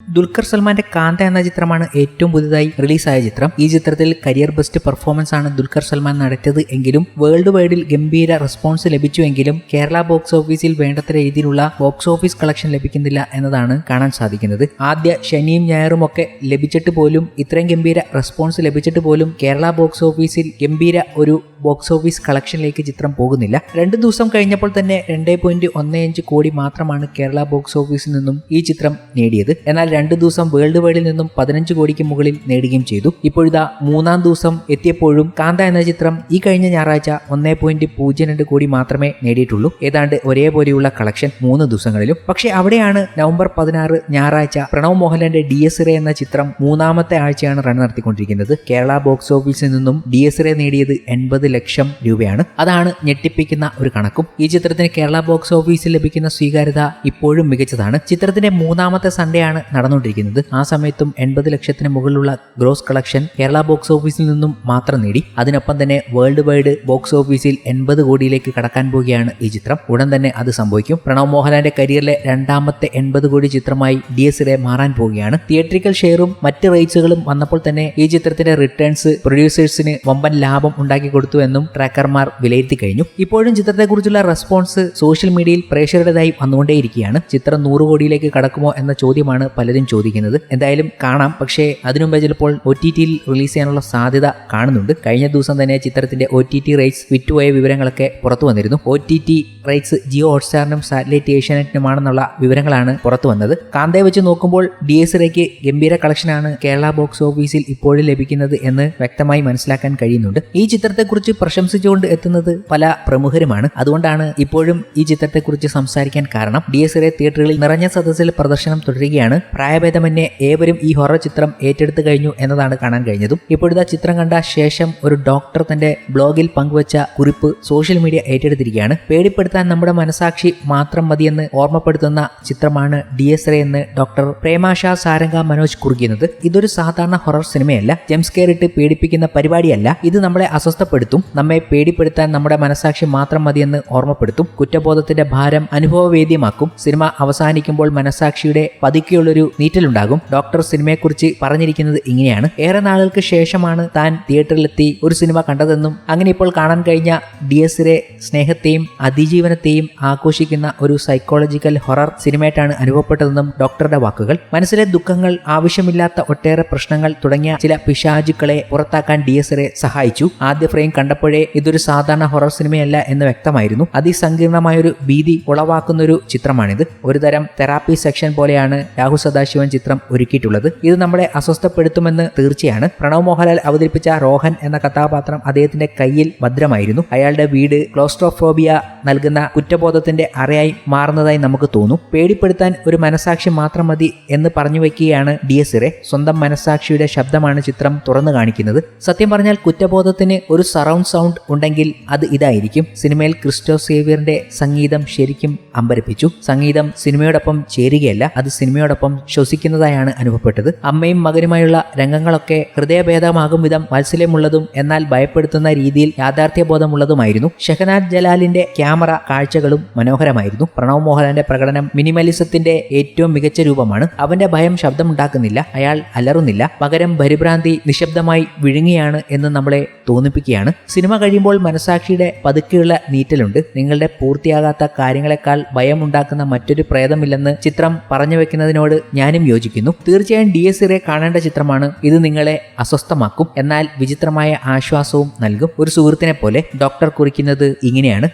ദുൽഖർ സൽമാന്റെ കാന്ത എന്ന ചിത്രമാണ് ഏറ്റവും പുതുതായി റിലീസായ ചിത്രം. ഈ ചിത്രത്തിൽ കരിയർ ബെസ്റ്റ് പെർഫോമൻസ് ആണ് ദുൽഖർ സൽമാൻ നടത്തിയത് എങ്കിലും വേൾഡ് വൈഡിൽ ഗംഭീര റെസ്പോൺസ് ലഭിച്ചുവെങ്കിലും കേരള ബോക്സ് ഓഫീസിൽ വേണ്ടത്ര രീതിയിലുള്ള ബോക്സ് ഓഫീസ് കളക്ഷൻ ലഭിക്കുന്നില്ല എന്നതാണ് കാണാൻ സാധിക്കുന്നത്. ആദ്യ ശനിയും ഞായറും ഒക്കെ ലഭിച്ചിട്ട് പോലും ഇത്രയും ഗംഭീര റെസ്പോൺസ് ലഭിച്ചിട്ട് പോലും കേരള ബോക്സ് ഓഫീസിൽ ഗംഭീര ഒരു ബോക്സ് ഓഫീസ് കളക്ഷനിലേക്ക് ചിത്രം പോകുന്നില്ല. രണ്ട് ദിവസം കഴിഞ്ഞപ്പോൾ തന്നെ രണ്ടേ പോയിന്റ് ഒന്ന് അഞ്ച് കോടി മാത്രമാണ് കേരള ബോക്സ് ഓഫീസിൽ നിന്നും ഈ ചിത്രം നേടിയത്. എന്നാൽ രണ്ട് ദിവസം വേൾഡ് വൈഡിൽ നിന്നും പതിനഞ്ച് കോടിക്ക് മുകളിൽ നേടുകയും ചെയ്തു. ഇപ്പോഴിതാ മൂന്നാം ദിവസം എത്തിയപ്പോഴും കാന്ത എന്ന ചിത്രം ഈ കഴിഞ്ഞ ഞായറാഴ്ച ഒന്നേ പോയിന്റ് പൂജ്യം രണ്ട് കോടി മാത്രമേ നേടിയിട്ടുള്ളൂ. ഏതാണ്ട് ഒരേപോലെയുള്ള കളക്ഷൻ മൂന്ന് ദിവസങ്ങളിലും. പക്ഷേ അവിടെയാണ് നവംബർ പതിനാറ് ഞായറാഴ്ച പ്രണവ് മോഹൻലാലിന്റെ ഡി എസ് റേ എന്ന ചിത്രം മൂന്നാമത്തെ ആഴ്ചയാണ് റൺ നടത്തിക്കൊണ്ടിരിക്കുന്നത്. കേരള ബോക്സ് ഓഫീസിൽ നിന്നും ഡി എസ് റേ നേടിയത് എൺപത് ലക്ഷം രൂപയാണ്. അതാണ് ഞെട്ടിപ്പിക്കുന്ന ഒരു കണക്കും. ഈ ചിത്രത്തിന് കേരള ബോക്സ് ഓഫീസിൽ ലഭിക്കുന്ന സ്വീകാര്യത ഇപ്പോഴും മികച്ചതാണ്. ചിത്രത്തിന്റെ മൂന്നാമത്തെ സൺഡേ ആണ് നടന്നുകൊണ്ടിരിക്കുന്നത്. ആ സമയത്തും എൺപത് ലക്ഷത്തിന് മുകളിലുള്ള ഗ്രോസ് കളക്ഷൻ കേരള ബോക്സ് ഓഫീസിൽ നിന്നും മാത്രം നേടി. അതിനൊപ്പം തന്നെ വേൾഡ് വൈഡ് ബോക്സ് ഓഫീസിൽ എൺപത് കോടിയിലേക്ക് കടക്കാൻ പോവുകയാണ് ഈ ചിത്രം. ഉടൻ തന്നെ അത് സംഭവിക്കും. പ്രണവ് മോഹൻലാലിന്റെ കരിയറിലെ രണ്ടാമത്തെ എൺപത് കോടി ചിത്രമായി ഡി എസ് ഇറെ മാറാൻ പോവുകയാണ്. തിയേറ്ററിക്കൽ ഷെയറും മറ്റ് റേറ്റ്സുകളും വന്നപ്പോൾ തന്നെ ഈ ചിത്രത്തിന്റെ റിട്ടേൺസ് പ്രൊഡ്യൂസേഴ്സിന് വമ്പൻ ലാഭം ഉണ്ടാക്കി കൊടുത്തു എന്നും ട്രാക്കർമാർ വിലയിരുത്തി കഴിഞ്ഞു. ഇപ്പോഴും ചിത്രത്തെക്കുറിച്ചുള്ള റെസ്പോൺസ് സോഷ്യൽ മീഡിയയിൽ പ്രേക്ഷകരുടേതായി വന്നുകൊണ്ടേയിരിക്കുകയാണ്. ചിത്രം നൂറ് കോടിയിലേക്ക് കടക്കുമോ എന്ന ചോദ്യമാണ് പലരും ചോദിക്കുന്നത്. എന്തായാലും കാണാം. പക്ഷേ അതിനുമുമ്പേ ചിലപ്പോൾ ഒ ടി ടിയിൽ റിലീസ് ചെയ്യാനുള്ള സാധ്യത കാണുന്നുണ്ട്. കഴിഞ്ഞ ദിവസം തന്നെ ചിത്രത്തിന്റെ ഒ ടി ടി റൈറ്റ്സ് വിറ്റുപോയ വിവരങ്ങളൊക്കെ പുറത്തു വന്നിരുന്നു. O T T rights Jio ഹോട്ട്സ്റ്റാറിനും satellite ഏഷ്യാനെറ്റിനുമാണെന്നുള്ള വിവരങ്ങളാണ് പുറത്തു വന്നത്. കാന്തയെ വെച്ച് നോക്കുമ്പോൾ ഡി എസ് റേക്ക് ഗംഭീര കളക്ഷനാണ് കേരള ബോക്സ് ഓഫീസിൽ ഇപ്പോഴും ലഭിക്കുന്നത് എന്ന് വ്യക്തമായി മനസ്സിലാക്കാൻ കഴിയുന്നുണ്ട്. ഈ ചിത്രത്തെക്കുറിച്ച് പ്രശംസിച്ചുകൊണ്ട് എത്തുന്നത് പല പ്രമുഖരുമാണ്. അതുകൊണ്ടാണ് ഇപ്പോഴും ഈ ചിത്രത്തെക്കുറിച്ച് സംസാരിക്കാൻ കാരണം. ഡി എസ് റേ തിയേറ്ററുകളിൽ നിറഞ്ഞ സദസ്സിൽ പ്രദർശനം തുടരുകയാണ്. പ്രായഭേദമന്യേ ഏവരും ഈ ഹൊറർ ചിത്രം ഏറ്റെടുത്തു കഴിഞ്ഞു എന്നതാണ് കാണാൻ കഴിഞ്ഞതും. ഇപ്പോഴത്തെ ചിത്രം കണ്ട ശേഷം ഒരു ഡോക്ടർ തന്റെ ബ്ലോഗിൽ പങ്കുവച്ച കുറിപ്പ് സോഷ്യൽ മീഡിയ ഏറ്റെടുത്തിരിക്കുകയാണ്. പേടിപ്പെടുത്താൻ നമ്മുടെ മനസാക്ഷി മാത്രം മതിയെന്ന് ഓർമ്മപ്പെടുത്തുന്ന ചിത്രമാണ് ഡി എസ് റേ എന്ന് ഡോക്ടർ പ്രേമാഷ സാരംഗ മനോജ് കുറിക്കുന്നത് ഇതൊരു സാധാരണ ഹൊറർ സിനിമയല്ല. ജംസ്കെയർ ഇട്ട് പേടിപ്പിക്കുന്ന പരിപാടിയല്ല. ഇത് നമ്മളെ അസ്വസ്ഥപ്പെടുത്തും. നമ്മെ പേടിപ്പെടുത്താൻ നമ്മുടെ മനസാക്ഷി മാത്രം മതിയെന്ന് ഓർമ്മപ്പെടുത്തും. കുറ്റബോധത്തിന്റെ ഭാരം അനുഭവവേദ്യമാക്കും. സിനിമ അവസാനിക്കുമ്പോൾ മനസാക്ഷിയുടെ പതുക്കെയുള്ളൊരു നീറ്റലുണ്ടാകും. ഡോക്ടർ സിനിമയെക്കുറിച്ച് പറഞ്ഞിരിക്കുന്നത് ഇങ്ങനെയാണ്. ഏറെ നാളുകൾക്ക് ശേഷമാണ് താൻ തിയേറ്ററിലെത്തി ഒരു സിനിമ കണ്ടതെന്നും അങ്ങനെ ഇപ്പോൾ കാണാൻ കഴിഞ്ഞ ഡി എസിലെ സ്നേഹത്തെയും അതിജീവനത്തെയും ആഘോഷിക്കുന്ന ഒരു സൈക്കോളജിക്കൽ ഹൊറർ സിനിമയായിട്ടാണ് അനുഭവപ്പെട്ടതെന്നും ഡോക്ടറുടെ വാക്കുകൾ. മനസ്സിലെ ദുഃഖങ്ങൾ ആവശ്യമില്ലാത്ത ഒട്ടേറെ പ്രശ്നങ്ങൾ തുടങ്ങിയ ചില പിശാചുക്കളെ പുറത്താക്കാൻ ഡി സഹായിച്ചു. ആദ്യ ഫ്രെയിം കണ്ടപ്പോഴേ ഇതൊരു സാധാരണ ഹൊറർ സിനിമയല്ല എന്ന് വ്യക്തമായിരുന്നു. അതിസങ്കീർണമായൊരു ഭീതി ഉളവാക്കുന്ന ഒരു ചിത്രമാണിത്. ഒരു തരം തെറാപ്പി സെക്ഷൻ പോലെയാണ് രാഹു സദാശിവൻ ചിത്രം ഒരുക്കിയിട്ടുള്ളത്. ഇത് നമ്മളെ അസ്വസ്ഥപ്പെടുത്തുമെന്ന് തീർച്ചയാണ്. പ്രണവ് മോഹൻലാൽ അവതരിപ്പിച്ച റോഹൻ എന്ന കഥാപാത്രം അദ്ദേഹത്തിന്റെ കയ്യിൽ ഭദ്രമായിരുന്നു. അയാളുടെ വീട് ക്ലോസ്ട്രോഫോബിയ നൽകുന്ന കുറ്റബോധത്തിന്റെ അറയായി മാറുന്നതായി നമുക്ക് തോന്നും. പേടിപ്പെടുത്താൻ ഒരു മനസാക്ഷി മാത്രം മതി എന്ന് പറഞ്ഞു വെക്കുകയാണ് ഡി എസ് സ്വന്തം മനസാക്ഷിയുടെ ശബ്ദമാണ് ചിത്രം തുറന്നു കാണിക്കുന്നത്. സത്യം പറഞ്ഞാൽ കുറ്റബോധത്തിന് ഒരു സറൗണ്ട് സൗണ്ട് ഉണ്ടെങ്കിൽ അത് ഇതായിരിക്കും. സിനിമയിൽ ക്രിസ്റ്റോ സേവിയറിന്റെ സംഗീതം ശരിക്കും അമ്പരപ്പിച്ചു. സംഗീതം സിനിമയോടൊപ്പം ചേരുകയല്ല അത് സിനിമയോടൊപ്പം ശ്വസിക്കുന്നതായാണ് അനുഭവപ്പെട്ടത്. അമ്മയും മകനുമായുള്ള രംഗങ്ങളൊക്കെ ഹൃദയഭേദമാകും വിധം വാത്സല്യമുള്ളതും എന്നാൽ ഭയപ്പെടുത്തുന്ന രീതിയിൽ യാഥാർത്ഥ്യബോധമുള്ളതുമായിരുന്നു. ഷെഹനാദ് ജലാലിന്റെ ക്യാമറ കാഴ്ചകളും മനോഹരമായിരുന്നു. പ്രണവ് മോഹൻലാലിന്റെ പ്രകടനം മിനിമലിസത്തിന്റെ ഏറ്റവും മികച്ച രൂപമാണ്. അവന്റെ ഭയം ശബ്ദമുണ്ടാക്കുന്നില്ല അയാൾ അലറുന്നില്ല. പകരം പരിഭ്രാന്തി നിശബ്ദമായി വിഴുങ്ങിയാണ് എന്ന് നമ്മളെ തോന്നിപ്പിക്കുകയാണ്. സിനിമ കഴിയുമ്പോൾ മനസാക്ഷിയുടെ പതുക്കെയുള്ള നീറ്റലുണ്ട്. നിങ്ങളുടെ പൂർത്തിയാകാത്ത കാര്യങ്ങളെക്കാൾ ഭയമുണ്ടാക്കുന്ന മറ്റൊരു പ്രേതമില്ലെന്ന് ചിത്രം പറഞ്ഞു വെക്കുന്നതിനോട് ഞാനും യോജിക്കുന്നു. തീർച്ചയായും ഡി എസ് കാണേണ്ട ചിത്രമാണ്. ഇത് നിങ്ങളെ അസ്വസ്ഥമാക്കും. എന്നാൽ വിചിത്രമായ ആശ്വാസവും നൽകും. ഒരു സുഹൃത്തിനെ പോലെ ഡോക്ടർ കുറിക്കുന്നത് ഇങ്ങനെയാണ്.